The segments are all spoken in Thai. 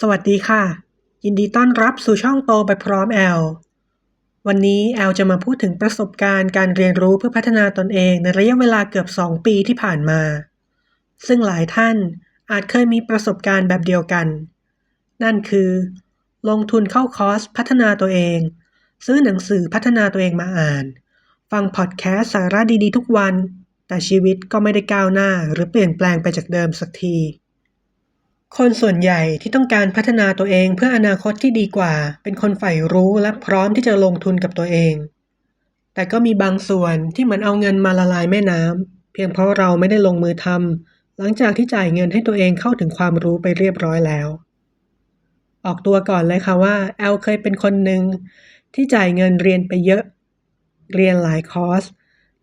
สวัสดีค่ะ ยินดีต้อนรับสู่ช่องโตไปพร้อมแอล วันนี้แอลจะมาพูดถึงประสบการณ์การเรียนรู้เพื่อพัฒนาตนเองในระยะเวลาเกือบ 2 ปีที่ผ่านมา ซึ่งหลายท่านอาจเคยมีประสบการณ์แบบเดียวกัน นั่นคือ ลงทุนเข้าคอร์สพัฒนาตัวเอง ซื้อหนังสือพัฒนาตัวเองมาอ่าน ฟังพอดแคสต์สาระดีๆ ทุกวัน แต่ชีวิตก็ไม่ได้ก้าวหน้าหรือเปลี่ยนแปลงไปจากเดิมสักที คนส่วนใหญ่ที่ต้องการพัฒนาตัวเองเพื่ออนาคตที่ดีกว่า เป็นคนใฝ่รู้และพร้อมที่จะลงทุนกับตัวเอง แต่ก็มีบางส่วนที่เหมือนเอาเงินมาละลายแม่น้ำเพียงเพราะเราไม่ได้ลงมือทำหลังจากที่จ่ายเงินให้ตัวเองเข้าถึงความรู้ไปเรียบร้อยแล้ว ออกตัวก่อนเลยค่ะว่าแอลเคยเป็นคนหนึ่งที่จ่ายเงินเรียนไปเยอะ เรียนหลายคอร์ส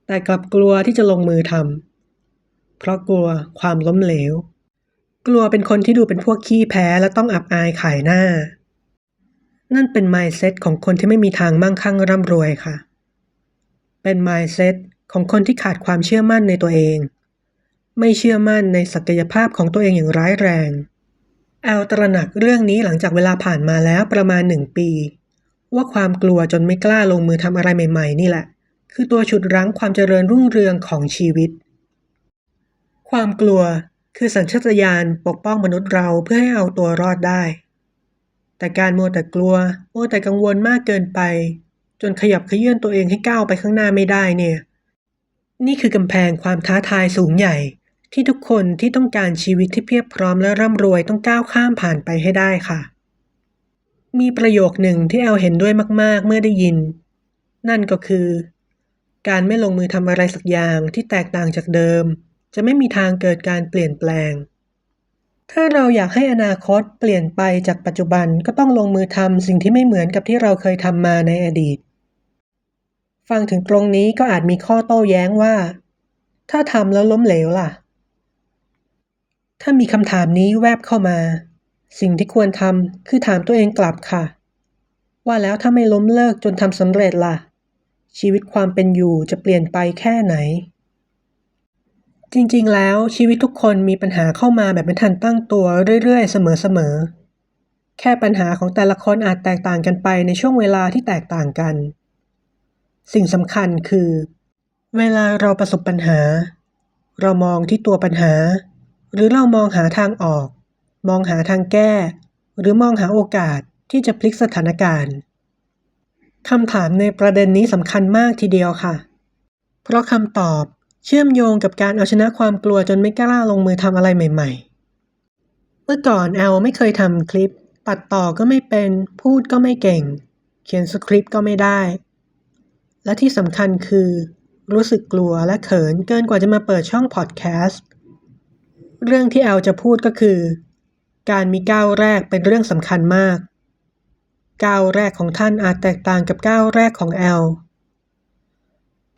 แต่กลับกลัวที่จะลงมือทำเพราะกลัวความล้มเหลว กลัวเป็นคนที่ดูเป็นพวกขี้แพ้และต้องอับอายขายหน้า นั่นเป็น mindset ของคนที่ไม่มีทางมั่งคั่งร่ำรวยค่ะ เป็น mindset ของคนที่ขาดความเชื่อมั่นในตัวเอง ไม่เชื่อมั่นในศักยภาพของตัวเองอย่างร้ายแรง แอลตระหนักเรื่องนี้หลังจากเวลาผ่านมาแล้วประมาณหนึ่งปี ว่าความกลัวจนไม่กล้าลงมือทำอะไรใหม่ ๆ นี่แหละ คือตัวฉุดรั้งความเจริญรุ่งเรืองของชีวิต ความกลัว คือสัญชาตญาณปกป้องมนุษย์เราเพื่อให้เอาตัวรอดได้ แต่การมัวแต่กลัวมัวแต่กังวลมากเกินไป จนขยับขยื่นตัวเองให้ก้าวไปข้างหน้าไม่ได้เนี่ย นี่คือกำแพงความท้าทายสูงใหญ่ ที่ทุกคนที่ต้องการชีวิตที่เพียบพร้อมและร่ำรวยต้องก้าวข้ามผ่านไปให้ได้ค่ะ มีประโยคหนึ่งที่แอลเห็นด้วยมาก ๆ เมื่อได้ยิน นั่นก็คือ การไม่ลงมือทำอะไรสักอย่างที่แตกต่างจากเดิม จะไม่มีทางเกิดการเปลี่ยนแปลง ถ้าเราอยากให้อนาคตเปลี่ยนไปจากปัจจุบันก็ต้องลงมือทำสิ่งที่ไม่เหมือนกับที่เราเคยทำมาในอดีต ฟังถึงตรงนี้ก็อาจมีข้อโต้แย้งว่า ถ้าทำแล้วล้มเหลวล่ะ ถ้ามีคำถามนี้แวบเข้ามา สิ่งที่ควรทำคือถามตัวเองกลับค่ะ ว่าแล้วถ้าไม่ล้มเลิกจนทำสำเร็จล่ะชีวิตความเป็นอยู่จะเปลี่ยนไปแค่ไหน จริงๆ แล้วชีวิตทุกคนมีปัญหาเข้ามาแบบไม่ทันตั้งตัวเรื่อยๆ เสมอๆ แค่ปัญหาของแต่ละคนอาจแตกต่างกันไปในช่วงเวลาที่แตกต่างกัน สิ่งสำคัญคือ เวลาเราประสบปัญหา เรามองที่ตัวปัญหา หรือเรามองหาทางออก มองหาทางแก้ หรือมองหาโอกาสที่จะพลิกสถานการณ์คำถามในประเด็นนี้สำคัญมากทีเดียวค่ะ เพราะคำตอบ เชื่อมโยงกับการเอาชนะความกลัวจนไม่กล้าลงมือทำอะไรใหม่ ๆ เมื่อก่อนแอลไม่เคยทำคลิป ตัดต่อก็ไม่เป็น พูดก็ไม่เก่ง เขียนสคริปต์ก็ไม่ได้ และที่สำคัญคือ รู้สึกกลัวและเขินเกินกว่าจะมาเปิดช่องพอดแคสต์ เรื่องที่แอลจะพูดก็คือ การมีก้าวแรกเป็นเรื่องสำคัญมาก ก้าวแรกของท่านอาจแตกต่างกับก้าวแรกของแอล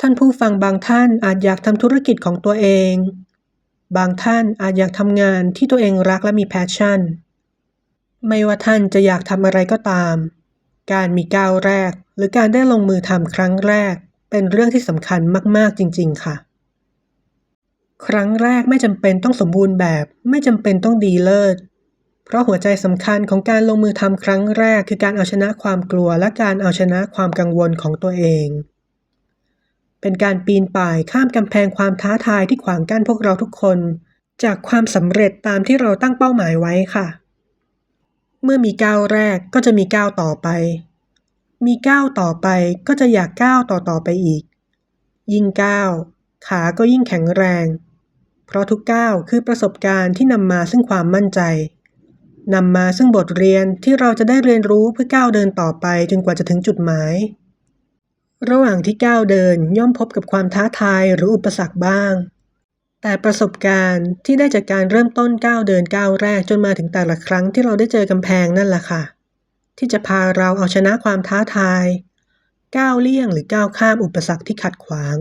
ท่านผู้ฟังบางท่านอาจอยากทำธุรกิจของตัวเอง บางท่านอาจอยากทำงานที่ตัวเองรักและมีแพชชั่น ไม่ว่าท่านจะอยากทำอะไรก็ตาม การมีก้าวแรก หรือการได้ลงมือทำครั้งแรก เป็นเรื่องที่สำคัญมาก ๆ จริง ๆ ค่ะ ครั้งแรกไม่จำเป็นต้องสมบูรณ์แบบ ไม่จำเป็นต้องดีเลิศ เพราะหัวใจสำคัญของการลงมือทำครั้งแรก คือการเอาชนะความกลัว และการเอาชนะความกังวลของตัวเอง เป็นการปีนป่ายข้ามกำแพงความท้าทายที่ขวางกั้นพวกเราทุกคน จากความสำเร็จตามที่เราตั้งเป้าหมายไว้ค่ะ เมื่อมีก้าวแรกก็จะมีก้าวต่อไป มีก้าวต่อไปก็จะอยากก้าวต่อต่อไปอีก ยิ่งก้าวขาก็ยิ่งแข็งแรง เพราะทุกก้าวคือประสบการณ์ที่นำมาซึ่งความมั่นใจนำมาซึ่งบทเรียนที่เราจะได้เรียนรู้เพื่อก้าวเดินต่อไปจนกว่าจะถึงจุดหมาย ระหว่างที่ก้าวเดินย่อมพบกับความท้าทายหรืออุปสรรคบ้าง แต่ประสบการณ์ที่ได้จากการเริ่มต้นก้าวเดินก้าวแรกจนมาถึงแต่ละครั้งที่เราได้เจอกำแพงนั่นแหละค่ะ ที่จะพาเราเอาชนะความท้าทาย ก้าวเลี่ยงหรือก้าวข้ามอุปสรรคที่ขัดขวาง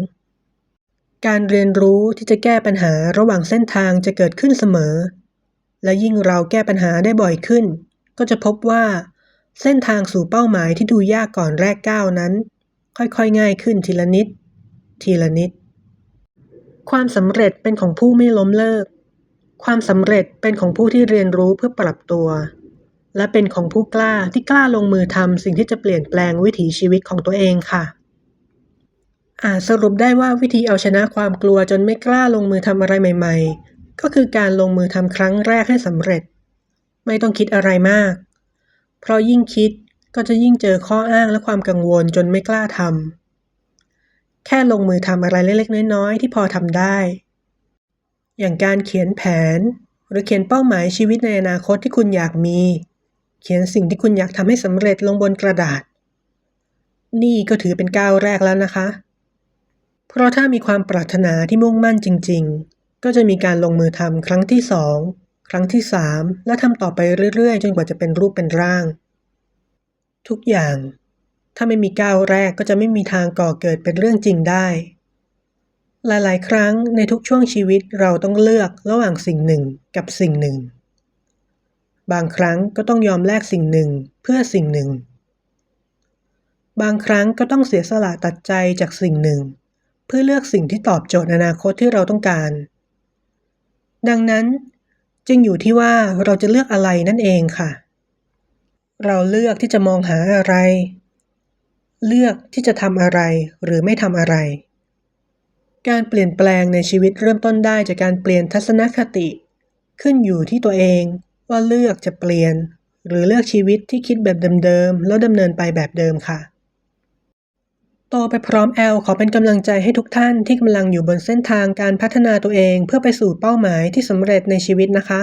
การเรียนรู้ที่จะแก้ปัญหาระหว่างเส้นทางจะเกิดขึ้นเสมอ และยิ่งเราแก้ปัญหาได้บ่อยขึ้น ก็จะพบว่า เส้นทางสู่เป้าหมายที่ดูยากก่อนแรกก้าวนั้น ค่อยๆ ง่ายขึ้นทีละนิด ทีละนิด ความสำเร็จเป็นของผู้ไม่ล้มเลิก ความสำเร็จเป็นของผู้ที่เรียนรู้เพื่อปรับตัว และเป็นของผู้กล้าที่กล้าลงมือทำสิ่งที่จะเปลี่ยนแปลงวิถีชีวิตของตัวเองค่ะอาจสรุปได้ว่าวิธีเอาชนะความกลัวจนไม่กล้าลงมือทำอะไรใหม่ ๆ ก็คือการลงมือทำครั้งแรกให้สำเร็จ ไม่ต้องคิดอะไรมาก เพราะยิ่งคิด ก็จะยิ่งเจอข้ออ้างและความกังวลจนไม่กล้าทำแค่ลงมือทำอะไรเล็กๆ น้อยๆ ที่พอทำได้ อย่างการเขียนแผน หรือเขียนเป้าหมายชีวิตในอนาคตที่คุณอยากมี เขียนสิ่งที่คุณอยากทำให้สำเร็จลงบนกระดาษ นี่ก็ถือเป็นก้าวแรกแล้วนะคะ เพราะถ้ามีความปรารถนาที่มุ่งมั่นจริง ๆ ก็จะมีการลงมือทำครั้งที่สองครั้งที่สามและทำต่อไปเรื่อยๆ จนกว่าจะเป็นรูปเป็นร่าง ทุกอย่าง ถ้าไม่มีก้าวแรกก็จะไม่มีทางก่อเกิดเป็นเรื่องจริงได้ หลาย ๆ ครั้งในทุกช่วงชีวิตเราต้องเลือกระหว่างสิ่งหนึ่งกับสิ่งหนึ่ง บางครั้งก็ต้องยอมแลกสิ่งหนึ่งเพื่อสิ่งหนึ่ง บางครั้งก็ต้องเสียสละตัดใจจากสิ่งหนึ่ง เพื่อเลือกสิ่งที่ตอบโจทย์อนาคตที่เราต้องการ ดังนั้นจึงอยู่ที่ว่าเราจะเลือกอะไรนั่นเองค่ะ เราเลือกที่จะมองหาอะไร เลือกที่จะทำอะไรหรือไม่ทำอะไร การเปลี่ยนแปลงในชีวิตเริ่มต้นได้จากการเปลี่ยนทัศนคติ ขึ้นอยู่ที่ตัวเองว่าเลือกจะเปลี่ยน หรือเลือกชีวิตที่คิดแบบเดิมๆแล้วดำเนินไปแบบเดิมค่ะโตไปพร้อมแอลขอเป็นกำลังใจให้ทุกท่านที่กำลังอยู่บนเส้นทางการพัฒนาตัวเองเพื่อไปสู่เป้าหมายที่สำเร็จในชีวิตนะคะ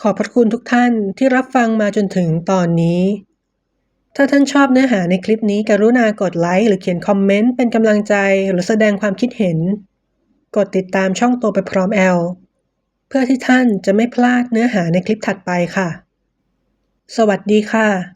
ขอบพระคุณทุกท่านที่รับฟังมาจนถึงตอนนี้ ถ้าท่านชอบเนื้อหาในคลิปนี้กรุณากดไลค์หรือเขียนคอมเมนต์เป็นกำลังใจหรือแสดงความคิดเห็น กดติดตามช่องโตไปพร้อมแอล เพื่อที่ท่านจะไม่พลาดเนื้อหาในคลิปถัดไปค่ะ สวัสดีค่ะ